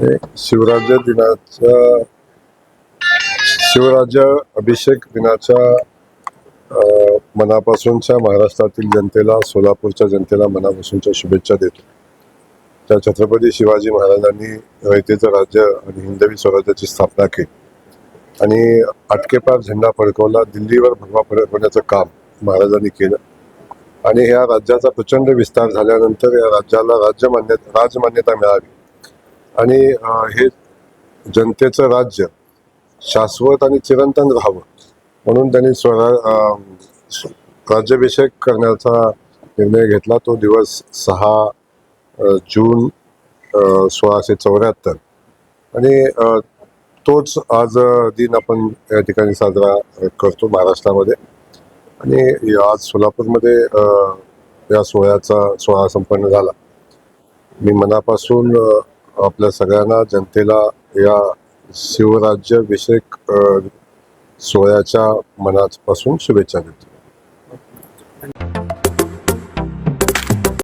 हे शिवराज्य दिनाच्या शिवराज्य अभिषेक दिनाच्या मनापासूनच्या महाराष्ट्रातील जनतेला सोलापूरच्या जनतेला मनापासूनच्या शुभेच्छा देतो. त्या छत्रपती शिवाजी महाराजांनी रयतेचं राज्य आणि हिंदवी स्वराज्याची स्थापना केली. आणि अटकेपार झेंडा फडकवला दिल्लीवर भगवा फडकवण्याचं काम महाराजांनी केलं. आणि या राज्याचा प्रचंड विस्तार झाल्यानंतर या राज्याला राज्य मान्यता राजमान्यता मिळावी. आणि हे जनतेचं राज्य शाश्वत आणि चिरंतन राहावं म्हणून त्यांनी स्वरा राज्याभिषेक करण्याचा निर्णय घेतला. तो दिवस सहा जून सोळाशे चौऱ्याहत्तर. आणि तोच आज दिन आपण या ठिकाणी साजरा करतो महाराष्ट्रामध्ये. आणि आज सोलापूरमध्ये या सोहळ्याचा सोहळा संपन्न झाला. मी मनापासून आपल्या सगळ्यांना जनतेला या शिवराज्य विषयक सोहळ्याच्या मनापासून शुभेच्छा देतो.